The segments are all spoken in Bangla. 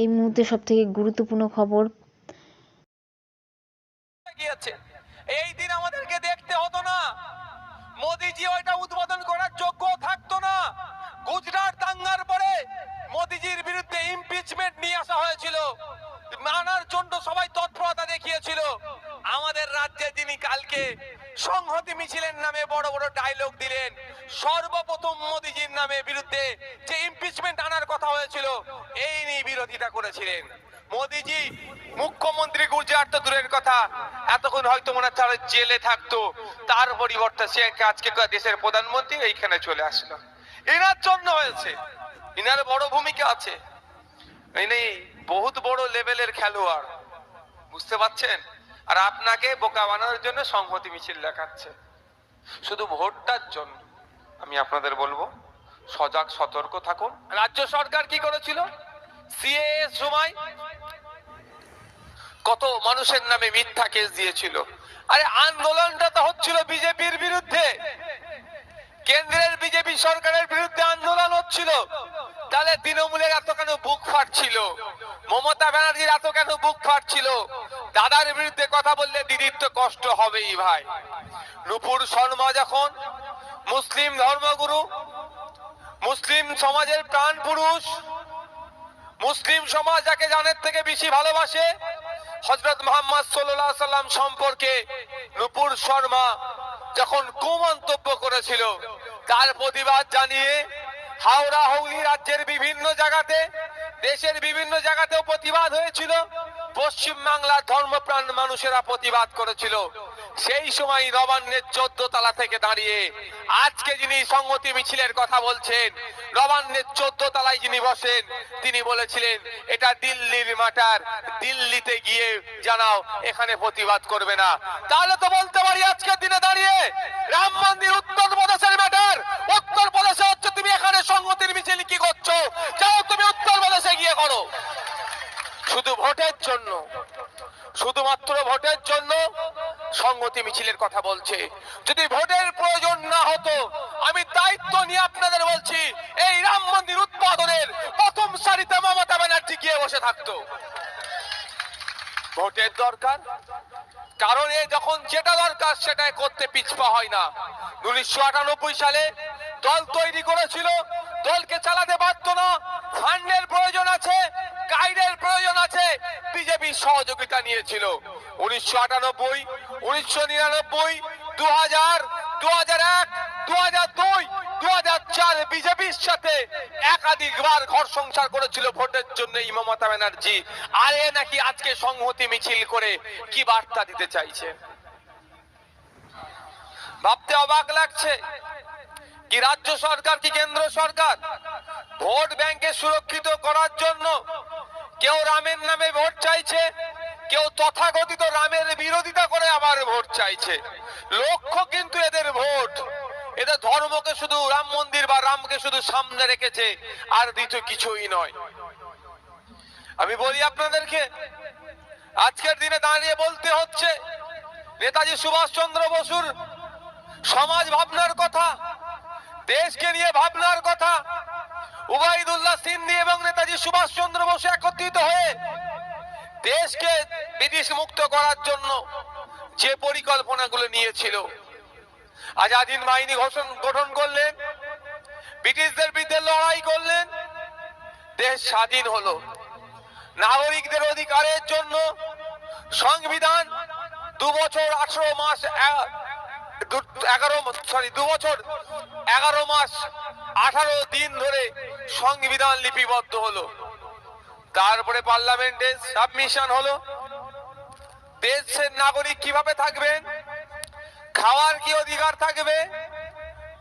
এই মুহূর্তে সবথেকে গুরুত্বপূর্ণ খবর। এই দিন আমাদেরকে দেখতে হতো না। মোদিজি ওইটা উদ্বোধন করার যোগ্য থাকতো না। গুজরাট দাঙ্গার পরে মোদিজির বিরুদ্ধে ইমপিচমেন্ট নিয়ে আসা হয়েছিল। মানার জন্য সবাই তৎপরতা দেখিয়েছিল। আমাদের রাজ্যে যিনি কালকে সংহতি মিছিলের নামে বড় বড় ডায়লগ দিলেন, সর্বপ্রথম মোদিজির নামে বিরুদ্ধে যে ইমপিচমেন্ট আনার কথা হয়েছিল, এই নিয়ে বিরোধিতা করেছিলেন। মোদিজি, মুখ্যমন্ত্রী গুজরাট তো দূরের কথা। এতক্ষণ হয়তো মনে তারা জেলে থাকতো। তার পরিবর্তে সে আজকে দেশের প্রধানমন্ত্রী এইখানে চলে আসলো। এনার জন্য হয়েছে। ইনার বড় ভূমিকা আছে। ইনি বহুত বড় লেভেলের খেলোয়াড়। বুঝতে পারছেন? আর আপনাকে বোকা বানানোর জন্য সংহতি মিছিল দেখাচ্ছে। শুধু ভোটটার জন্য আমি আপনাদের বলব সজাগ, সতর্ক থাকুন। রাজ্য সরকার কি করেছিল? সিএ সময় কত মানুষের নামে মিথ্যা কেস দিয়েছিল। আরে আন্দোলনটা তো হচ্ছিল বিজেপির বিরুদ্ধে। কেন্দ্রের বিজেপি সরকারের বিরুদ্ধে আন্দোলন হচ্ছিল। তাহলে তৃণমূলের এত কেন বুক ফাটছিল? মমতা ব্যানার্জির এত কেন বুক ফাটছিল? দাদার বিরুদ্ধে কথা বললে দিদির তো কষ্ট হবেই ভাই। নুপুর শর্মা যখন মুসলিম ধর্মগুরু মুসলিম সমাজের প্রাণ পুরুষ। মুসলিম সমাজ যাকে জানের থেকে বেশি ভালোবাসে হজরত মোহাম্মদ সাল্লাহ সাল্লাম সম্পর্কে নুপুর শর্মা যখন কুমন্তব্য করেছিল, তার প্রতিবাদ জানিয়ে হাওড়া হুগলি রাজ্যের বিভিন্ন জায়গাতে, দেশের বিভিন্ন জায়গাতেও প্রতিবাদ হয়েছিল। পশ্চিম বাংলার ধর্মপ্রাণ মানুষেরা প্রতিবাদ করেছিল। সেই সময় নবান্নের চোদ্দ তালা থেকে দাঁড়িয়ে আজকে যিনি সংহতি মিছিলের কথা বলছেন নবান্নের চোদ্দ তালায় যিনি বসেন, তিনি বলেছিলেন, এটা দিল্লির মাটার, দিল্লিতে গিয়ে জানাও, এখানে প্রতিবাদ করবে না। তাহলে তো বলতে পারি আজকের দিনে দাঁড়িয়ে রাম মন্দির উত্তর প্রদেশের ম্যাটার উত্তর প্রদেশে হচ্ছে তুমি এখানে সংহতির মিছিল কি করছ? যাও তুমি উত্তর প্রদেশে গিয়ে করো। শুধু ভোটের জন্য, শুধুমাত্র ভোটের জন্য সংগতি মিছিলের কথা বলছে। যদি ভোটের প্রয়োজন না হতো, আমি দায়িত্ব নিয়ে আপনাদের বলছি, এই রাম মন্দির উৎপাদনের প্রথম সারিতে মমতা ব্যানার্জি গিয়ে বসে থাকতো। ভোটের দরকার? কারণ এ যখন যেটা দরকার সেটা করতে পিছপা হয় না। উনিশশো আটানব্বই সালে দল তৈরি করেছিল, দলকে চালাতে পারতো না। ফান্ডের প্রয়োজন আছে গাইডের প্রয়োজন আছে, বিজেপি সহযোগিতা নিয়েছিল। উনিশশো আটানব্বই, উনিশশো নিরানব্বই দু হাজার দু হাজার এক দু হাজার দুই দু হাজার চার বিজেপির সাথে একাধিকবার ঘর সংসার করেছিল ভোটের জন্য এই মমতা ব্যানার্জি। আর এ নাকি আজকে সংহতি মিছিল করে কি বার্তা দিতে চাইছে? ভাবতে অবাক লাগছে কি রাজ্য সরকার কি কেন্দ্র সরকার ভোট ব্যাংকে সুরক্ষিত করার জন্য কেউ রামের নামে ভোট চাইছে? কেউ তথাকথিত রামের বিরোধিতা করে আবার ভোট চাইছে। লক্ষ্য কিন্তু এদের ভোট। এদের ধর্মকে শুধু রাম মন্দির বা রামকে শুধু সামনে রেখেছে, আর দ্বিতীয় কিছুই নয়। আমি বলি আপনাদেরকে, আজকের দিনে দাঁড়িয়ে বলতে হচ্ছে, নেতাজি সুভাষচন্দ্র বসুর সমাজ ভাবনার কথা, দেশকে নিয়ে ভাবনার কথা উবাইদুল্লাহ সিন্ধি এবং নেতাজি সুভাষচন্দ্র বসু একত্রিত হয়ে দেশকে ব্রিটিশ মুক্ত করার জন্য যে পরিকল্পনাগুলো নিয়েছিল। আজাদিন বাহিনী ঘোষণ, গঠন করলেন, ব্রিটিশদের বিরুদ্ধে লড়াই করলেন, দেশ স্বাধীন হলো। নাগরিকদের অধিকারের জন্য সংবিধান দু বছর আঠারো মাস এগারো সরি দু বছর এগারো মাস আঠারো দিন ধরে সংবিধান লিপিবদ্ধ হলো। তারপরে পার্লামেন্টে সাবমিশন হলো? দেশের নাগরিক কীভাবে থাকবেন? খাওয়ার কি অধিকার থাকবে?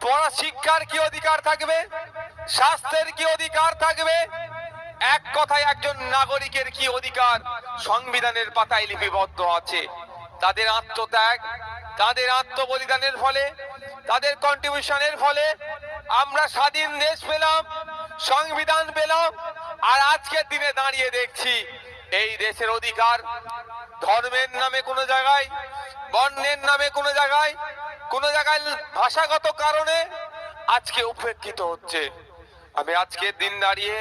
পড়া শিক্ষার কি অধিকার থাকবে? স্বাস্থ্যের কি অধিকার থাকবে? এক কথায় একজন নাগরিকের কি অধিকার? সংবিধানের পাতায় লিপিবদ্ধ আছে। তাদের আত্মত্যাগ, তাদের আত্মবলিদানের ফলে, তাদের কন্ট্রিবিউশনের ফলে আমরা স্বাধীন দেশ পেলাম, সংবিধান পেলাম আর আজকের দিনে দাঁড়িয়ে দেখছি, এই দেশের অধিকার ধর্মের নামে কোনো জায়গায়, বর্ণের নামে কোনো জায়গায় কোনো জায়গায় ভাষাগত কারণে আজকে উপেক্ষিত হচ্ছে। আমি আজকের দিন দাঁড়িয়ে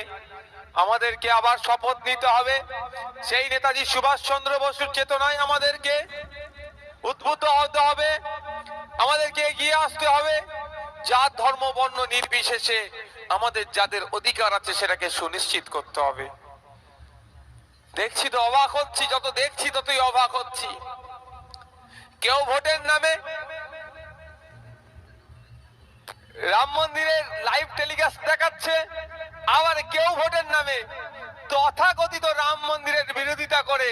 আমাদেরকে আবার শপথ নিতে হবে। সেই নেতাজি সুভাষচন্দ্র বসুর চেতনায় আমাদেরকে উদ্ভূত হতে হবে, আমাদেরকে এগিয়ে আসতে হবে। জাত, ধর্ম, বর্ণ নির্বিশেষে আমাদের যাদের অধিকার আছে সেটাকে সুনিশ্চিত করতে হবে। দেখছি তো অবাক হচ্ছি, যত দেখছি ততই অবাক হচ্ছি। কেউ ভোটের নামে রাম মন্দিরের লাইভ টেলিকাস্ট দেখাচ্ছে, আবার কেউ ভোটের নামে তথাকথিত রাম মন্দিরের বিরোধিতা করে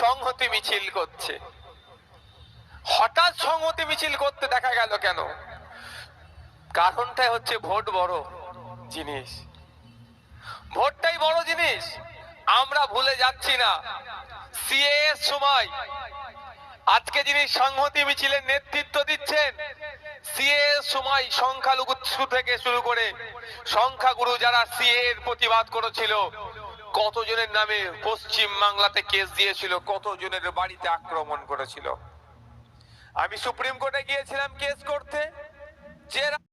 সংহতি মিছিল করছে। হঠাৎ সংহতি মিছিল করতে দেখা গেল কেন? কারণটাই হচ্ছে ভোট বড় জিনিস। ভোটটাই বড় জিনিস। আমরা ভুলে যাচ্ছি না। সিএ সময়। আজকে যিনি সংহতি মিছিলের নেতৃত্ব দিচ্ছেন সিএ সময় সংখ্যালঘু থেকে শুরু করে সংখ্যাগুরু যারা সিএ এর প্রতিবাদ করেছিল, কতজনের নামে পশ্চিম বাংলাতে কেস দিয়েছিল, কতজনের বাড়িতে আক্রমণ করেছিল? আমি সুপ্রিম কোর্টে গিয়েছিলাম কেস করতে। যে